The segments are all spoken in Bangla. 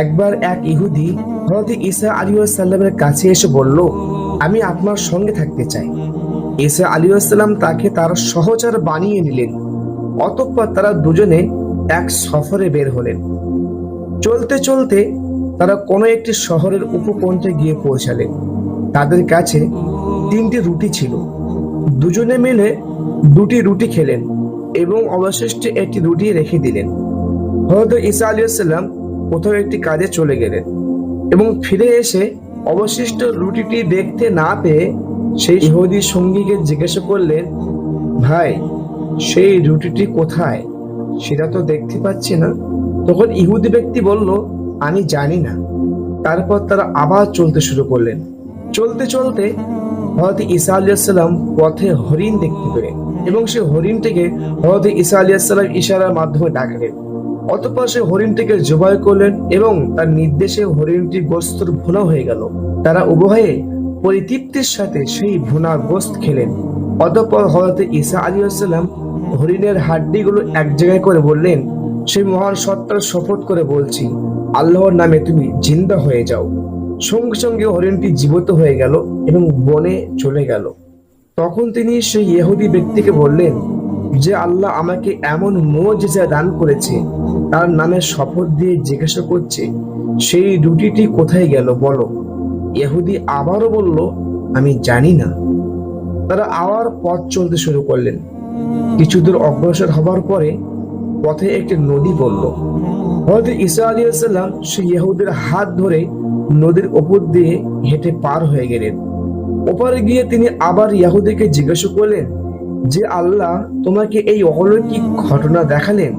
একবার এক ইহুদি হরত ঈসা আলী সাল্লামের কাছে এসে বলল, আমি আপনার সঙ্গে থাকতে চাই। ঈসা আলী সাল্লাম তাকে তার সহচর বানিয়ে নিলেন। অতঃপর তারা দুজনে এক সফরে বের হলেন। চলতে চলতে তারা কোনো একটি শহরের উপকণ্ঠে গিয়ে পৌঁছালেন। তাদের কাছে তিনটি রুটি ছিল। দুজনে মিলে দুটি রুটি খেলেন এবং অবশিষ্ট একটি রুটি রেখে দিলেন। হয়ত ঈসা আলী সাল্লাম কোথাও একটি কাজে চলে গেলেন এবং ফিরে এসে অবশিষ্ট রুটিটি দেখতে না পেয়ে সেই ইহুদি সঙ্গীকে জিজ্ঞাসা করলেন, ভাই, সেই রুটিটি কোথায়? সেটা তো দেখতে পাচ্ছি না। তখন ইহুদি ব্যক্তি বলল, আমি জানি না। তারপর তারা আবার চলতে শুরু করলেন। চলতে চলতে হয়তো ঈসা আলিয়াল্লাম পথে হরিণ দেখতে পেলেন এবং সে হরিণটিকে হয়তো ঈসা আলিয়াল্লাম ইশারার মাধ্যমে ডাকলেন। অতঃপর সে হরিণটিকে জবাই করলেন এবং তার নির্দেশে হরিণটি গোস্তর ভুনা হয়ে গেল। তারা উভয়ে পরিতৃপ্তির সাথে সেই ভুনা গোস্ত খেলেন। অতঃপর হয়তো ঈসা আলিয়াল্লাম হরিণের হাড্ডিগুলো এক জায়গায় করে বললেন সেই মহান সত্তার শপথ করে বলছি, আল্লাহর নামে তুমি জিন্দা হয়ে যাও। সঙ্গে সঙ্গে হরিণটি জীবিত হয়ে গেল এবং বনে চলে গেল। তখন তিনি সেই ইহুদি ব্যক্তিকে বললেন যে আল্লাহ আমাকে এমন মোজেজা দান করেছে, তার নামে শপথ দিয়ে জিজ্ঞাসা করছে, সেই রুটিটি কোথায় গেল বলো। ইহুদি আবারও বলল, আমি জানি না। তারা আবার পথ চলতে শুরু করলেন। কিছু দূর অগ্রসর হবার পরে পথে একটি নদী পড়ল হয়তো ঈসা আলী সাল্লাম সেই ইহুদের হাত ধরে নদীর ওপর দিয়ে হেঁটে পার হয়ে গেলেন। ওপারে গিয়ে তিনি আবার ইয়াহুদিকে জিজ্ঞাসা করলেন যে আল্লাহ তোমাকে এই অলৌকিক ঘটনা দেখালেন,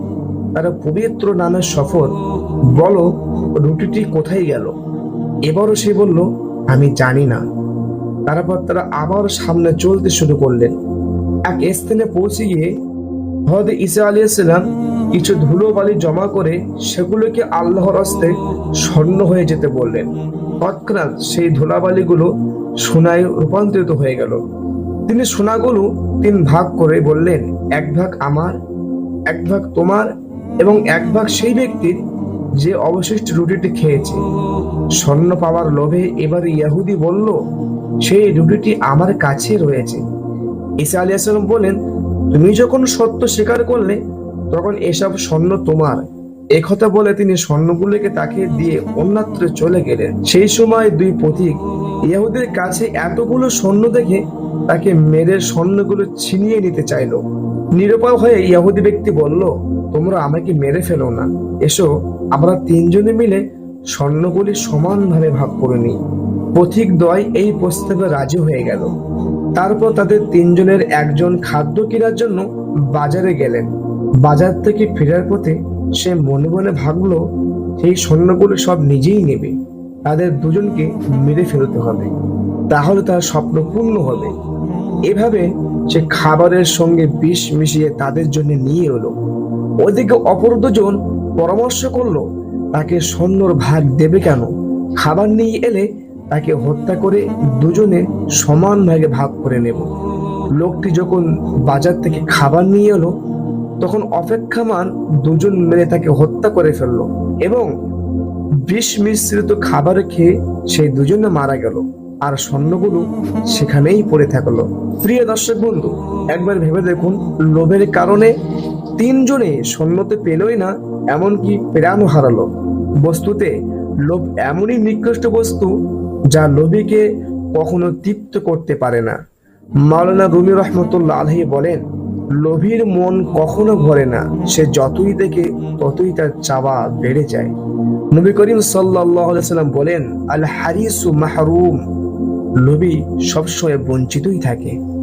তারা পবিত্র নামের শপথ। বলো, রুটিটি কোথায় গেল? এবারও সে বলল, আমি জানি না। তারপর তারা আবার সামনে চলতে শুরু করলেন। এক স্থানে পৌঁছে গিয়ে হয়তো ঈসা আলিয়াল্লাম কিছু ধুলো বালি জমা করে সেগুলোকে আল্লাহর হস্তে স্বর্ণ হয়ে যেতে বললেন। তৎক্ষণাৎ সেই ধুলাবালিগুলো সোনায় রূপান্তরিত হয়ে গেল। তিনি সোনাগুলো তিন ভাগ করে বললেন, এক ভাগ আমার, এক ভাগ তোমার এবং এক ভাগ সেই ব্যক্তির যে অবশিষ্ট রুটিটি খেয়েছে। স্বর্ণ পাওয়ার লোভে এবার ইয়াহুদি বলল, সেই রুটিটি আমার কাছে রয়েছে। ঈসা আলিয়াল্লাম বলেন তুমি যখন সত্য স্বীকার করলে, তখন এসব স্বর্ণ তোমার। একথা বলে তিনি স্বর্ণগুলোকে তাকে দিয়ে অন্যত্র চলে গেলেন। সেই সময় দুই পথিক ইয়াহুদের কাছে এতগুলো স্বর্ণ দেখে তাকে মেরে স্বর্ণগুলো ছিনিয়ে নিতে চাইলো। নিরুপায় হয়ে ইয়াহুদি ব্যক্তি বলল, তোমরা আমাকে মেরে ফেলো না। এসো, আমরা তিনজনে মিলে স্বর্ণগুলি সমানভাবে ভাগ করে নিই। পথিক দয় এই প্রস্তাবে রাজি হয়ে গেল। তারপর তাদের তিনজনের একজন খাদ্য কেনার জন্য বাজারে গেলেন। বাজার থেকে ফেরার পথে সে মনে মনে ভাবলো, সেই স্বর্ণগুলো সব নিজেই নেবে। তাদের দুজনকে মেরে ফেলতে হবে। তাহলে তার স্বপ্ন পূর্ণ হবে। এভাবে সে খাবারের সঙ্গে বিষ মিশিয়ে তাদের জন্য নিয়ে এলো। ওদিকে অপর দুজন পরামর্শ করল, তাকে স্বর্ণর ভাগ দেবে কেন? খাবার নিয়ে এলে তাকে হত্যা করে দুজনে সমান ভাগে ভাগ করে নেব। লোকটি যখন বাজার থেকে খাবার নিয়ে এলো তখন অপেক্ষামান দুজন মিলে তাকে হত্যা করে ফেলল এবং বিষ মিশ্রিত খাবার খেয়ে সেই দুজনে মারা গেল। আর স্বর্ণগুলো সেখানেই পড়ে থাকল। প্রিয় দর্শক বন্ধু, একবার ভেবে দেখুন, লোভের কারণে তিনজনে স্বর্ণতে পেলই না, এমনকি প্রাণও হারালো। বস্তুতে লোভ এমনই নিকৃষ্ট বস্তু যা লোভীকে কখনো তৃপ্ত করতে পারে না। মাওলানা রুমি রহমতুল্লাহ আলহী বলেন লোভীর মন কখনো ভরে না। সে যতই দেখে, ততই তার চাওয়া বেড়ে যায়। নবী করিম সাল্লাম বলেন, আল হারিসু মাহরুম। লোভী সবসময় বঞ্চিতই থাকে।